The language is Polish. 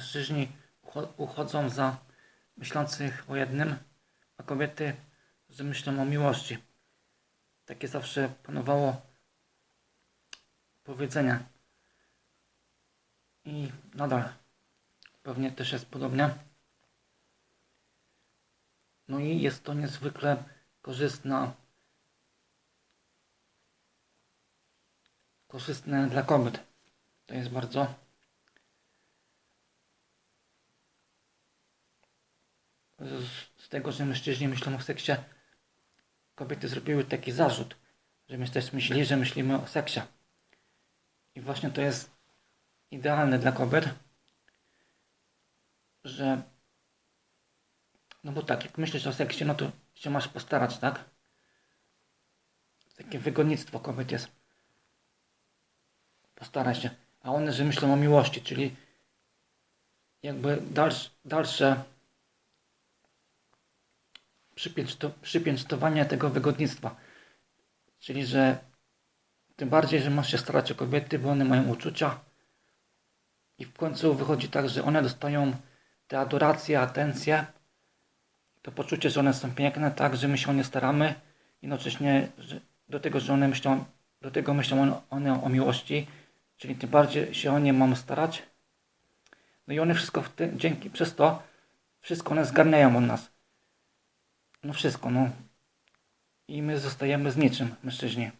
mężczyźni ucho- uchodzą za myślących o jednym, a kobiety, że myślą o miłości. Takie zawsze panowało powiedzenie. I nadal pewnie też jest podobnie. No i jest to niezwykle korzystna, korzystne dla kobiet. To jest bardzo z, tego, że mężczyźni myślą o seksie, kobiety zrobiły taki zarzut, że my też myśleli, że myślimy o seksie. I właśnie to jest idealne dla kobiet, że no bo tak, jak myślisz o seksie, no to się masz postarać, tak? Takie wygodnictwo kobiet jest. Postaraj się. A one, że myślą o miłości, czyli jakby dalsze, dalsze przypięstowanie tego wygodnictwa. Czyli, że tym bardziej, że masz się starać o kobiety, bo one mają uczucia i w końcu wychodzi tak, że one dostają te adoracje, atencje, to poczucie, że one są piękne, tak, że my się o nie staramy, jednocześnie do tego, że one myślą, do tego myślą one, one o miłości, czyli tym bardziej się o nie mamy starać. No i one wszystko tym, dzięki, przez to, wszystko one zgarniają od nas. No wszystko, no. I my zostajemy z niczym, mężczyźni.